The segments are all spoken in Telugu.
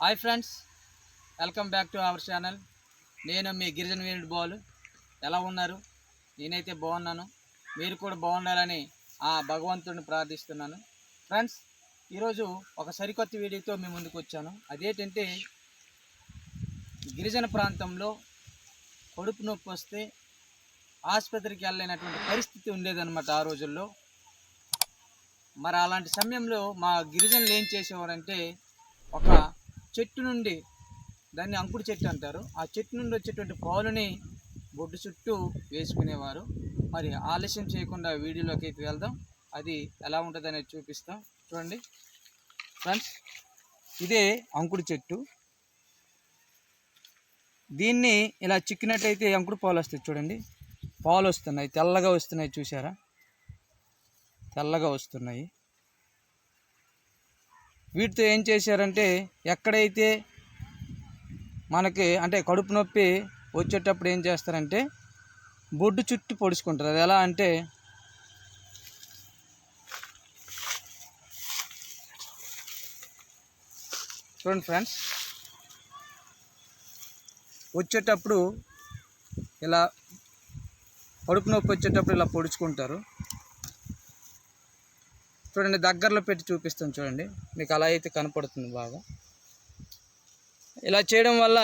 Hi friends welcome back to our channel. నేను మీ గిరిజన వీరుడు బాలు. ఎలా ఉన్నారు? నేనైతే బాగున్నాను. మీరు కూడా బాగుండాలని ఆ భగవంతుడిని ప్రార్థిస్తున్నాను. ఫ్రెండ్స్ ఈరోజు ఒక సరికొత్త వీడియోతో మీ ముందుకు వచ్చాను. అదేంటంటే గిరిజన ప్రాంతంలో కడుపు నొప్పి వస్తే ఆసుపత్రికి వెళ్ళలేనటువంటి పరిస్థితి ఉండేదన్నమాట ఆ రోజుల్లో. మరి అలాంటి సమయంలో మా గిరిజనులు ఏం చేసేవారంటే ఒక చెట్టు నుండి దాన్ని అంకుడు చెట్టు అంటారు. ఆ చెట్టు నుండి వచ్చేటువంటి పాలుని బొడ్డు చుట్టూ వేసుకునేవారు. మరి ఆలస్యం చేయకుండా వీడియోలోకి అయితే వెళ్దాం. అది ఎలా ఉంటుంది అనేది చూపిస్తాం. చూడండి. ఫ్రెండ్స్ ఇదే అంకుడు చెట్టు. దీన్ని ఇలా చిక్కినట్టయితే అంకుడు పాలు వస్తాయి చూడండి. పాలు వస్తున్నాయి. తెల్లగా వస్తున్నాయి చూసారా తెల్లగా వస్తున్నాయి. వీటితో ఏం చేశారంటే ఎక్కడైతే మనకి అంటే కడుపు నొప్పి వచ్చేటప్పుడు ఏం చేస్తారంటే బొడ్డు చుట్టూ పొడుచుకుంటారు. అది ఎలా అంటే చూడండి ఫ్రెండ్స్. వచ్చేటప్పుడు ఇలా కడుపు నొప్పి వచ్చేటప్పుడు ఇలా పొడుచుకుంటారు. చూడండి దగ్గరలో పెట్టి చూపిస్తాను చూడండి. మీకు అలా అయితే కనపడుతుంది బాగా. ఇలా చేయడం వల్ల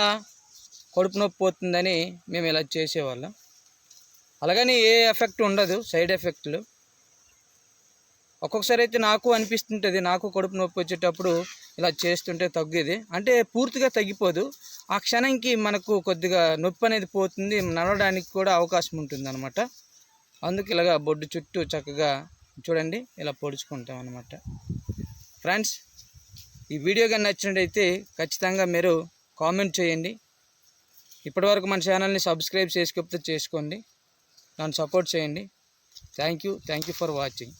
కడుపు నొప్పి పోతుందని మేము ఇలా చేసేవాళ్ళం. అలాగని ఏ ఎఫెక్ట్ ఉండదు సైడ్ ఎఫెక్ట్లు. ఒక్కొక్కసారి అయితే నాకు అనిపిస్తుంటుంది నాకు కడుపు నొప్పి వచ్చేటప్పుడు ఇలా చేస్తుంటే తగ్గేది. అంటే పూర్తిగా తగ్గిపోదు. ఆ క్షణంకి మనకు కొద్దిగా నొప్పి అనేది పోతుంది నడవడానికి కూడా అవకాశం ఉంటుంది అనమాట అందుకు ఇలాగా బొడ్డు చుట్టూ చక్కగా చూడండి ఇలా పొడుచుకుంటాం అనమాట ఫ్రెండ్స్ ఈ వీడియో కానీ నచ్చినట్టయితే ఖచ్చితంగా మీరు కామెంట్ చేయండి. ఇప్పటివరకు మన ఛానల్ని సబ్స్క్రైబ్ చేసుకోకపోతే చేసుకోండి. నన్ను సపోర్ట్ చేయండి. Thank you thank you for watching